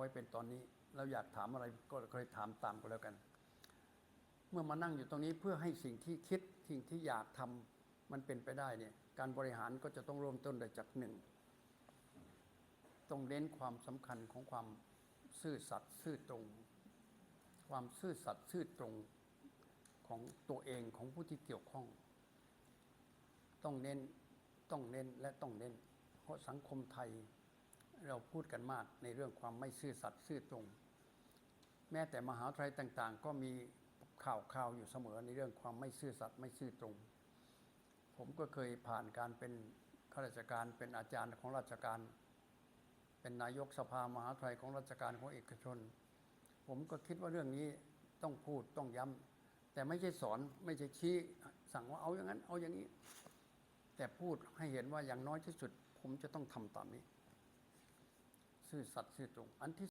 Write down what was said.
ไว้เป็นตอนนี้ เราอยากถามอะไรก็เคยถามตามก็แล้วกัน เมื่อมานั่งอยู่ตรงนี้เพื่อให้สิ่งที่คิดสิ่งที่อยากทำมันเป็นไปได้เนี่ยการบริหารก็จะต้องเริ่มต้นได้จากหนึ่งต้องเน้นความสำคัญของความซื่อสัตย์ซื่อตรง ความซื่อสัตย์ซื่อตรงของตัวเองของผู้ที่เกี่ยวข้อง ต้องเน้นต้องเน้นและต้องเน้น เพราะสังคมไทย เราพูดกันมากในเรื่องความไม่ซื่อสัตย์ซื่อตรง แม้แต่มหาวิทยาลัยต่างๆ ก็มีข่าวข่าวอยู่เสมอในเรื่องความไม่ซื่อสัตย์ไม่ซื่อตรง ผมก็เคยผ่านการเป็นข้าราชการเป็นอาจารย์ของราชการ เป็นนายกสภามหาวิทยาลัยของราชการของเอกชน ผมก็คิดว่าเรื่องนี้ต้องพูดต้องย้ำแต่ไม่ใช่สอนไม่ใช่ชี้สั่งว่าเอาอย่างนั้น เอาอย่างนี้ แต่พูดให้เห็นว่าอย่างน้อยที่สุด ผมจะต้องทำตามนี้ ซื่อสัตย์ซื่อตรง อันที่